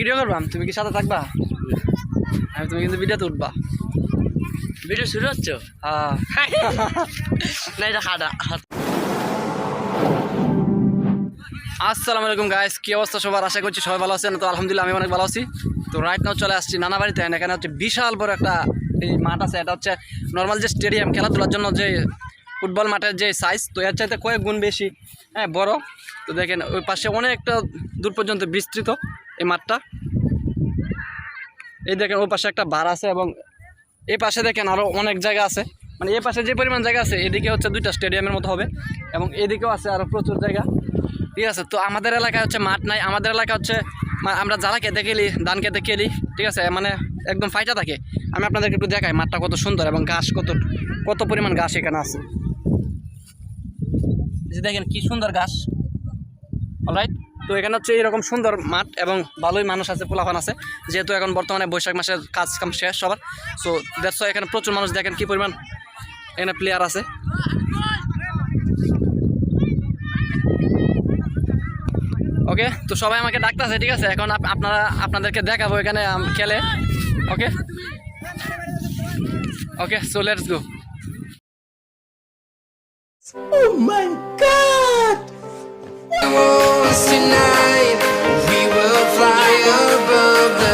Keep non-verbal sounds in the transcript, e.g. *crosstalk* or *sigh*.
video করবাম, তুমি কি সাথে থাকবা? আমি তুমি কিন্তু ভিডিওতে উঠবা। ভিডিও শুরু হচ্ছে? হ্যাঁ। *laughs* না, এটা খাটা আসসালামু আলাইকুম গাইস কি অবস্থা সবার? আশা করছি সবাই ভালো আছেন। তো আলহামদুলিল্লাহ, আমি অনেক ভালো আছি। তো রাইট নাও চলে আসছি নানা বাড়িতে এখানে হচ্ছে বিশাল বড় একটা এই মাঠ আছে। এটা হচ্ছে নর্মাল যে স্টেডিয়াম খেলাধুলার জন্য যে ফুটবল মাঠের যে সাইজ তো এর চাইতে কয়েক গুণ বেশি হ্যাঁ বড়। তো দেখেন, ওই পাশে অনেকটা দূর পর্যন্ত বিস্তৃত। এই মাঠটা। এই দেখেন ওই পাশে একটা বার আছে এবং এই পাশে দেখেন আরও অনেক জায়গা আছে। মানে এই পাশে যে পরিমাণ জায়গা আছে, এদিকে হচ্ছে দুইটা স্টেডিয়ামের মতো হবে এবং এদিকেও আছে আরও প্রচুর জায়গা। ঠিক আছে, তো আমাদের এলাকায় হচ্ছে মাঠ নাই, আমাদের এলাকা হচ্ছে আমরা যারা খেতে খেলি, ধান খেতে খেলি, ঠিক আছে মানে একদম ফাইটা থাকে। আমি আপনাদেরকে একটু দেখাই মাঠটা কত সুন্দর এবং ঘাস কত কত পরিমাণ ঘাস এখানে আছে। দেখেন কি সুন্দর ঘাস। অলরাইট তো এখানে হচ্ছে এরকম সুন্দর মাঠ এবং ভালোই মানুষ আছে, পোলাপান আছে। যেহেতু এখন বর্তমানে বৈশাখ মাসের কাজ কাম শেষ সবার। সো দ্যাটস এখানে প্রচুর মানুষ দেখেন কি পরিমাণ এখানে প্লেয়ার আছে। ওকে তো সবাই আমাকে ডাকতেছে, ঠিক আছে? এখন আপ- আপনারা, আপনাদেরকে দেখাবো এখানে খেলে। Okay okay so let's go heroes tonight. We will fly above the